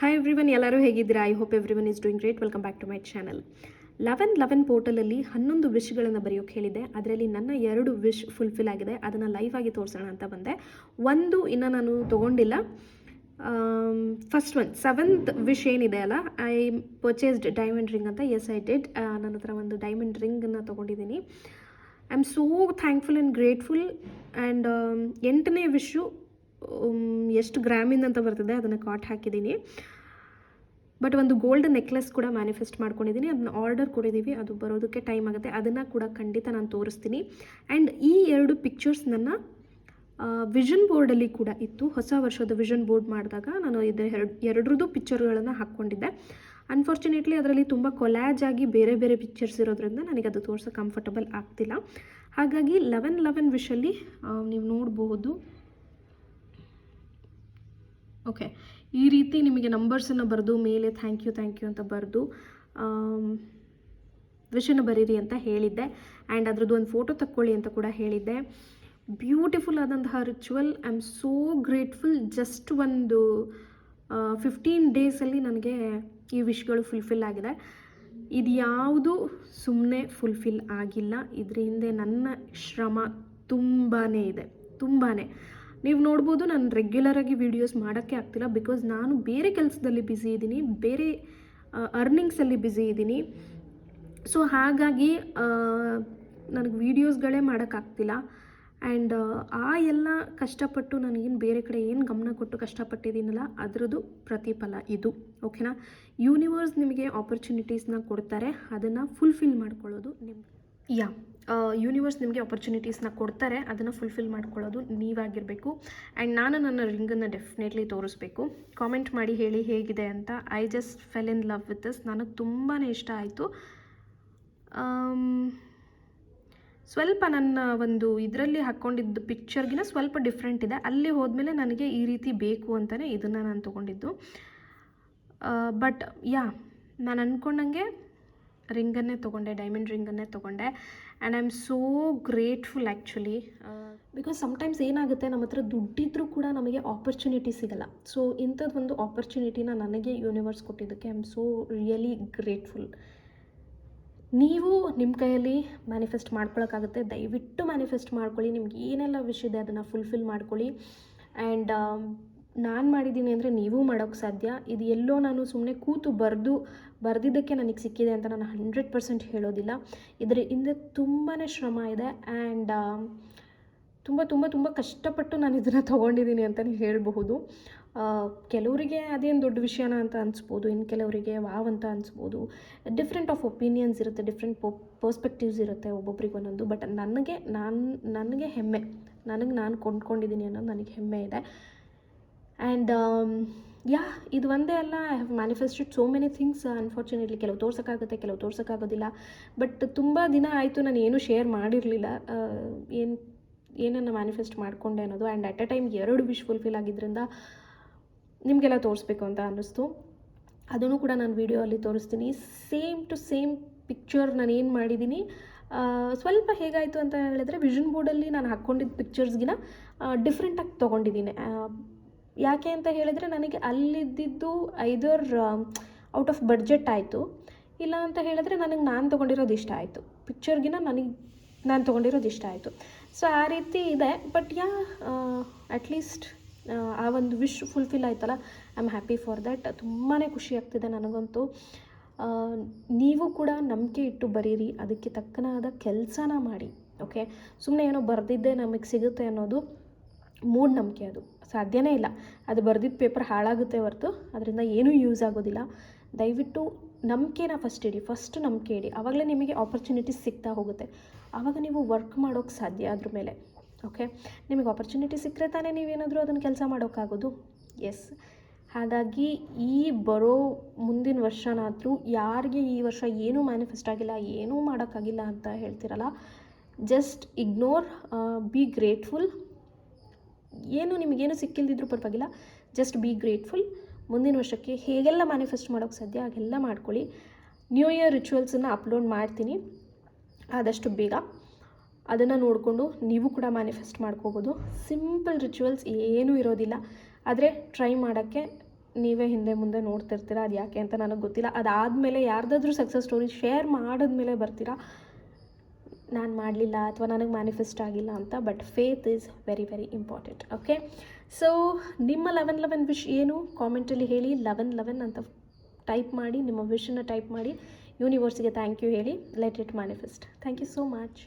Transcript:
Hi everyone ಎಲ್ಲರೂ ಹೇಗಿದ್ದೀರಾ? I hope everyone is doing great welcome back to my channel eleven eleven ಪೋರ್ಟಲಲ್ಲಿ ಹನ್ನೊಂದು ವಿಶ್ಗಳನ್ನು ಬರೆಯೋಕೆ ಹೇಳಿದೆ ಅದರಲ್ಲಿ ನನ್ನ ಎರಡು ವಿಶ್ ಫುಲ್ಫಿಲ್ ಆಗಿದೆ. ಅದನ್ನು ಲೈವ್ ಆಗಿ ತೋರಿಸೋಣ ಅಂತ ಬಂದೆ. ಒಂದು ಇನ್ನು ನಾನು ತೊಗೊಂಡಿಲ್ಲ. ಫಸ್ಟ್ ಒನ್ ಸೆವೆಂತ್ ವಿಶ್ ಏನಿದೆ ಅಲ್ಲ? ಐ ಪರ್ಚೇಸ್ಡ್ ಡೈಮಂಡ್ ರಿಂಗ್ ಅಂತ. ಎಸ್ ಐ ಡಿಡ್ ನನ್ನ ಹತ್ರ ಒಂದು ಡೈಮಂಡ್ ರಿಂಗನ್ನು ತೊಗೊಂಡಿದ್ದೀನಿ. I am so thankful and grateful and ಎಂಟನೇ ವಿಶ್ಯು ಎಷ್ಟು ಗ್ರಾಮಿಂದ ಅಂತ ಬರ್ತದೆ ಅದನ್ನು ಕಾಟ್ ಹಾಕಿದ್ದೀನಿ. ಬಟ್ ಒಂದು ಗೋಲ್ಡ್ ನೆಕ್ಲೆಸ್ ಕೂಡ ಮ್ಯಾನಿಫೆಸ್ಟ್ ಮಾಡ್ಕೊಂಡಿದ್ದೀನಿ. ಅದನ್ನ ಆರ್ಡರ್ ಕೊಡಿದ್ದೀವಿ ಅದು ಬರೋದಕ್ಕೆ ಟೈಮ್ ಆಗುತ್ತೆ. ಅದನ್ನು ಕೂಡ ಖಂಡಿತ ನಾನು ತೋರಿಸ್ತೀನಿ. ಆ್ಯಂಡ್ ಈ ಎರಡು ಪಿಕ್ಚರ್ಸ್ ನನ್ನ ವಿಷನ್ ಬೋರ್ಡಲ್ಲಿ ಕೂಡ ಇತ್ತು. ಹೊಸ ವರ್ಷದ ವಿಷನ್ ಬೋರ್ಡ್ ಮಾಡಿದಾಗ ನಾನು ಇದರ ಎರಡು, ಎರಡರದ್ದು ಪಿಕ್ಚರ್ಗಳನ್ನು ಹಾಕ್ಕೊಂಡಿದ್ದೆ. ಅನ್ಫಾರ್ಚುನೇಟ್ಲಿ ಅದರಲ್ಲಿ ತುಂಬ ಕೊಲ್ಯಾಜ್ ಆಗಿ ಬೇರೆ ಬೇರೆ ಪಿಕ್ಚರ್ಸ್ ಇರೋದ್ರಿಂದ ನನಗೆ ಅದು ತೋರ್ಸೋ ಕಂಫರ್ಟಬಲ್ ಆಗ್ತಿಲ್ಲ. ಹಾಗಾಗಿ ಲೆವೆನ್ ಲೆವೆನ್ ವಿಷಲ್ಲಿ ನೀವು ನೋಡಬಹುದು ಓಕೆ ಈ ರೀತಿ ನಿಮಗೆ ನಂಬರ್ಸನ್ನು ಬರೆದು, ಮೇಲೆ ಥ್ಯಾಂಕ್ ಯು ಥ್ಯಾಂಕ್ ಯು ಅಂತ ಬರೆದು ವಿಷನ್ನು ಬರೀರಿ ಅಂತ ಹೇಳಿದ್ದೆ. ಆ್ಯಂಡ್ ಅದ್ರದ್ದು ಒಂದು ಫೋಟೋ ತಕ್ಕೊಳ್ಳಿ ಅಂತ ಕೂಡ ಹೇಳಿದ್ದೆ. ಬ್ಯೂಟಿಫುಲ್ ಆದಂತಹ ritual I am so grateful just ಒಂದು ಫಿಫ್ಟೀನ್ ಡೇಸಲ್ಲಿ ನನಗೆ ಈ ವಿಶ್ಗಳು ಫುಲ್ಫಿಲ್ ಆಗಿದೆ. ಇದು ಯಾವುದು ಸುಮ್ಮನೆ ಫುಲ್ಫಿಲ್ ಆಗಿಲ್ಲ. ಇದ್ರ ಹಿಂದೆ ನನ್ನ ಶ್ರಮ ತುಂಬಾ ಇದೆ. ತುಂಬಾ ನೀವು ನೋಡ್ಬೋದು ನಾನು ರೆಗ್ಯುಲರಾಗಿ ವೀಡಿಯೋಸ್ ಮಾಡೋಕ್ಕೆ ಆಗ್ತಿಲ್ಲ ಬಿಕಾಸ್ ನಾನು ಬೇರೆ ಕೆಲಸದಲ್ಲಿ ಬ್ಯುಸಿ ಇದ್ದೀನಿ, ಬೇರೆ ಅರ್ನಿಂಗ್ಸಲ್ಲಿ ಬ್ಯುಸಿ ಇದ್ದೀನಿ. ಸೊ ಹಾಗಾಗಿ ನನಗೆ ವೀಡಿಯೋಸ್ಗಳೇ ಮಾಡೋಕ್ಕಾಗ್ತಿಲ್ಲ ಆ್ಯಂಡ್ ಆ ಎಲ್ಲ ಕಷ್ಟಪಟ್ಟು ನನಗೇನು ಬೇರೆ ಕಡೆ ಏನು ಗಮನ ಕೊಟ್ಟು ಕಷ್ಟಪಟ್ಟಿದ್ದೀನಲ್ಲ, ಅದರದ್ದು ಪ್ರತಿಫಲ ಇದು ಓಕೆನಾ ಯೂನಿವರ್ಸ್ ನಿಮಗೆ ಆಪರ್ಚುನಿಟೀಸ್ನ ಕೊಡ್ತಾರೆ, ಅದನ್ನು ಫುಲ್ಫಿಲ್ ಮಾಡ್ಕೊಳ್ಳೋದು ನಿಮ್ಮ ಯಾ ಯೂನಿವರ್ಸ್ ನಿಮಗೆ ಆಪರ್ಚುನಿಟೀಸ್ನ ಕೊಡ್ತಾರೆ, ಅದನ್ನು ಫುಲ್ಫಿಲ್ ಮಾಡ್ಕೊಳ್ಳೋದು ನೀವಾಗಿರಬೇಕು. ಆ್ಯಂಡ್ ನಾನು ನನ್ನ ರಿಂಗನ್ನು ಡೆಫಿನೆಟ್ಲಿ ತೋರಿಸ್ಬೇಕು. ಕಾಮೆಂಟ್ ಮಾಡಿ ಹೇಳಿ ಹೇಗಿದೆ ಅಂತ. I just fell in love with this ನನಗೆ ತುಂಬಾ ಇಷ್ಟ ಆಯಿತು. ಸ್ವಲ್ಪ ನನ್ನ ಒಂದು ಇದರಲ್ಲಿ ಹಾಕ್ಕೊಂಡಿದ್ದ ಪಿಕ್ಚರ್ಗಿನ ಸ್ವಲ್ಪ ಡಿಫ್ರೆಂಟ್ ಇದೆ. ಅಲ್ಲಿ ಹೋದ್ಮೇಲೆ ನನಗೆ ಈ ರೀತಿ ಬೇಕು ಅಂತಲೇ ಇದನ್ನು ನಾನು ತೊಗೊಂಡಿದ್ದು. ಬಟ್ ಯಾ ನಾನು ಅಂದ್ಕೊಂಡಂಗೆ ರಿಂಗನ್ನೇ ತೊಗೊಂಡೆ ಡೈಮಂಡ್ ರಿಂಗನ್ನೇ ತೊಗೊಂಡೆ. And I am so grateful actually because sometimes ಏನಾಗುತ್ತೆ, ನಮ್ಮ ಹತ್ರ ದುಡ್ಡಿದ್ರೂ ಕೂಡ ನಮಗೆ ಆಪರ್ಚುನಿಟಿ ಸಿಗಲ್ಲ. ಸೊ ಇಂಥದ್ದೊಂದು ಆಪರ್ಚುನಿಟಿನ ನನಗೆ ಯೂನಿವರ್ಸ್ ಕೊಟ್ಟಿದ್ದಕ್ಕೆ I am so really grateful ನೀವು ನಿಮ್ಮ ಕೈಯಲ್ಲಿ ಮ್ಯಾನಿಫೆಸ್ಟ್ ಮಾಡ್ಕೊಳಕ್ಕಾಗುತ್ತೆ. ದಯವಿಟ್ಟು ಮ್ಯಾನಿಫೆಸ್ಟ್ ಮಾಡ್ಕೊಳ್ಳಿ. ನಿಮ್ಗೆ ಏನೆಲ್ಲ ವಿಷ್ ಇದೆ ಅದನ್ನು ಫುಲ್ಫಿಲ್ ಮಾಡ್ಕೊಳ್ಳಿ. ಆ್ಯಂಡ್ ನಾನು ಮಾಡಿದ್ದೀನಿ ಅಂದರೆ ನೀವು ಮಾಡೋಕ್ಕೆ ಸಾಧ್ಯ. ಇದು ಎಲ್ಲೋ ನಾನು ಸುಮ್ಮನೆ ಕೂತು ಬರೆದು, ಬರೆದಿದ್ದಕ್ಕೆ ನನಗೆ ಸಿಕ್ಕಿದೆ ಅಂತ ನಾನು ಹಂಡ್ರೆಡ್ ಪರ್ಸೆಂಟ್ ಹೇಳೋದಿಲ್ಲ. ಇದರ ಹಿಂದೆ ತುಂಬಾ ಶ್ರಮ ಇದೆ. ಆ್ಯಂಡ್ ತುಂಬ ತುಂಬ ತುಂಬ ಕಷ್ಟಪಟ್ಟು ನಾನು ಇದನ್ನು ತೊಗೊಂಡಿದ್ದೀನಿ ಅಂತಲೇ ಹೇಳಬಹುದು. ಕೆಲವರಿಗೆ ಅದೇನು ದೊಡ್ಡ ವಿಷಯನ ಅಂತ ಅನಿಸ್ಬೋದು ಇನ್ನು ಕೆಲವರಿಗೆ ವಾವ್ ಅಂತ ಅನಿಸ್ಬೋದು. ಡಿಫ್ರೆಂಟ್ ಆಫ್ ಒಪಿನಿಯನ್ಸ್ ಇರುತ್ತೆ ಡಿಫ್ರೆಂಟ್ ಪರ್ಸ್ಪೆಕ್ಟಿವ್ಸ್ ಇರುತ್ತೆ ಒಬ್ಬೊಬ್ರಿಗೆ ಒಂದೊಂದು. ಬಟ್ ನನಗೆ, ನಾನು, ನನಗೆ ಹೆಮ್ಮೆ. ನನಗೆ ನಾನು ಕೊಂಡ್ಕೊಂಡಿದ್ದೀನಿ ಅನ್ನೋದು ನನಗೆ ಹೆಮ್ಮೆ ಇದೆ. ಆ್ಯಂಡ್ ಯಾ, ಇದು ಒಂದೇ ಅಲ್ಲ. I have manifested so many things unfortunately ಕೆಲವು ತೋರ್ಸೋಕ್ಕಾಗುತ್ತೆ, ಕೆಲವು ತೋರ್ಸೋಕ್ಕಾಗೋದಿಲ್ಲ. ಬಟ್ ತುಂಬ ದಿನ ಆಯಿತು ನಾನು ಏನೂ ಶೇರ್ ಮಾಡಿರಲಿಲ್ಲ. ಏನು, ಏನನ್ನು ಮ್ಯಾನಿಫೆಸ್ಟ್ ಮಾಡಿಕೊಂಡೆ ಅನ್ನೋದು. ಆ್ಯಂಡ್ ಅಟ್ ಎ ಟೈಮ್ ಎರಡು ವಿಶ್ ಫುಲ್ಫಿಲ್ ಆಗಿದ್ದರಿಂದ ನಿಮಗೆಲ್ಲ ತೋರಿಸ್ಬೇಕು ಅಂತ ಅನ್ನಿಸ್ತು. ಅದನ್ನು ಕೂಡ ನಾನು ವಿಡಿಯೋಲ್ಲಿ ತೋರಿಸ್ತೀನಿ. ಸೇಮ್ ಟು ಸೇಮ್ ಪಿಕ್ಚರ್ ನಾನು ಏನು ಮಾಡಿದ್ದೀನಿ ಸ್ವಲ್ಪ ಹೇಗಾಯಿತು ಅಂತ ಹೇಳಿದ್ರೆ ವಿಷನ್ ಬೋರ್ಡಲ್ಲಿ ನಾನು ಹಾಕ್ಕೊಂಡಿದ್ದ ಪಿಕ್ಚರ್ಸ್ಗಿನ ಡಿಫ್ರೆಂಟಾಗಿ ತೊಗೊಂಡಿದ್ದೀನಿ. ಯಾಕೆ ಅಂತ ಹೇಳಿದರೆ ನನಗೆ ಅಲ್ಲಿದ್ದಿದ್ದು ಐದರ್ ಔಟ್ ಆಫ್ ಬಡ್ಜೆಟ್ ಆಯಿತು. ಇಲ್ಲ ಅಂತ ಹೇಳಿದ್ರೆ ನನಗೆ ನಾನು ತೊಗೊಂಡಿರೋದು ಇಷ್ಟ ಆಯಿತು. ಪಿಕ್ಚರ್ಗಿನ ನನಗೆ ನಾನು ತೊಗೊಂಡಿರೋದು ಇಷ್ಟ ಆಯಿತು. ಸೊ ಆ ರೀತಿ ಇದೆ. ಬಟ್ ಯಾ ಅಟ್ಲೀಸ್ಟ್ ಆ ಒಂದು ವಿಶ್ ಫುಲ್ಫಿಲ್ ಆಯ್ತಲ್ಲ I am happy for that ತುಂಬಾ ಖುಷಿ ಆಗ್ತಿದೆ ನನಗಂತೂ. ನೀವು ಕೂಡ ನಂಬಿಕೆ ಇಟ್ಟು ಬರೀರಿ, ಅದಕ್ಕೆ ತಕ್ಕನಾದ ಕೆಲಸನ ಮಾಡಿ ಓಕೆ ಸುಮ್ಮನೆ ಏನೋ ಬರೆದಿದ್ದೆ ನಮಗೆ ಸಿಗುತ್ತೆ ಅನ್ನೋದು ಮೂಢನಂಬಿಕೆ ಅದು. ಸಾಧ್ಯನೇ ಇಲ್ಲ. ಅದು ಬರೆದಿದ್ದ ಪೇಪರ್ ಹಾಳಾಗುತ್ತೆ ಹೊರತು, ಅದರಿಂದ ಏನೂ ಯೂಸ್ ಆಗೋದಿಲ್ಲ. ದಯವಿಟ್ಟು ನಂಬಿಕೆನ ಫಸ್ಟ್ ಇಡಿ ಫಸ್ಟ್ ನಂಬಿಕೆ ಇಡಿ. ಆವಾಗಲೇ ನಿಮಗೆ ಆಪರ್ಚುನಿಟೀಸ್ ಸಿಗ್ತಾ ಹೋಗುತ್ತೆ. ಆವಾಗ ನೀವು ವರ್ಕ್ ಮಾಡೋಕ್ಕೆ ಸಾಧ್ಯ ಅದ್ರ ಮೇಲೆ. ಓಕೆ ನಿಮಗೆ ಆಪರ್ಚುನಿಟಿ ಸಿಕ್ಕರೆ ತಾನೇ ನೀವೇನಾದರೂ ಅದನ್ನು ಕೆಲಸ ಮಾಡೋಕ್ಕಾಗೋದು? ಎಸ್ ಹಾಗಾಗಿ ಈ ಬರೋ ಮುಂದಿನ ವರ್ಷನಾದರೂ ಯಾರಿಗೆ ಈ ವರ್ಷ ಏನೂ ಮ್ಯಾನಿಫೆಸ್ಟ್ ಆಗಿಲ್ಲ, ಏನೂ ಮಾಡೋಕ್ಕಾಗಿಲ್ಲ ಅಂತ ಹೇಳ್ತಿರಲ್ಲ ಜಸ್ಟ್ ಇಗ್ನೋರ್ ಬಿ ಗ್ರೇಟ್ಫುಲ್ ಏನು ನಿಮಗೇನು ಸಿಕ್ಕಿಲ್ದಿದ್ರೂ ಪರವಾಗಿಲ್ಲ ಜಸ್ಟ್ ಬಿ ಗ್ರೇಟ್ಫುಲ್ ಮುಂದಿನ ವರ್ಷಕ್ಕೆ ಹೇಗೆಲ್ಲ ಮ್ಯಾನಿಫೆಸ್ಟ್ ಮಾಡೋಕ್ಕೆ ಸಾಧ್ಯ, ಹಾಗೆಲ್ಲ ಮಾಡ್ಕೊಳ್ಳಿ. ನ್ಯೂ ಇಯರ್ ರಿಚುವಲ್ಸನ್ನು ಅಪ್ಲೋಡ್ ಮಾಡ್ತೀನಿ. ಆದಷ್ಟು ಬೇಗ. ಅದನ್ನು ನೋಡಿಕೊಂಡು ನೀವು ಕೂಡ ಮ್ಯಾನಿಫೆಸ್ಟ್ ಮಾಡ್ಕೋಬೋದು. ಸಿಂಪಲ್ ರಿಚುವಲ್ಸ್ ಏನೂ ಇರೋದಿಲ್ಲ. ಆದರೆ ಟ್ರೈ ಮಾಡೋಕ್ಕೆ ನೀವೇ ಹಿಂದೆ ಮುಂದೆ ನೋಡ್ತಿರ್ತೀರ, ಅದು ಯಾಕೆ ಅಂತ ನನಗೆ ಗೊತ್ತಿಲ್ಲ. ಅದಾದಮೇಲೆ ಯಾರ್ದಾದ್ರೂ ಸಕ್ಸಸ್ ಸ್ಟೋರಿ ಶೇರ್ ಮಾಡಿದ್ಮೇಲೆ ಬರ್ತೀರಾ? ನಾನು ಮಾಡಲಿಲ್ಲ ಅಥವಾ ನನಗೆ ಮ್ಯಾನಿಫೆಸ್ಟ್ ಆಗಿಲ್ಲ ಅಂತ but faith is very very important okay so ನಿಮ್ಮ ಲೆವೆನ್ ಲೆವೆನ್ ವಿಶ್ ಏನು? ಕಾಮೆಂಟಲ್ಲಿ ಹೇಳಿ ಲೆವೆನ್ ಲೆವೆನ್ ಅಂತ ಟೈಪ್ ಮಾಡಿ, ನಿಮ್ಮ ವಿಶನ್ನು ಟೈಪ್ ಮಾಡಿ ಯೂನಿವರ್ಸಿಗೆ ಥ್ಯಾಂಕ್ ಯು ಹೇಳಿ let it manifest thank you so much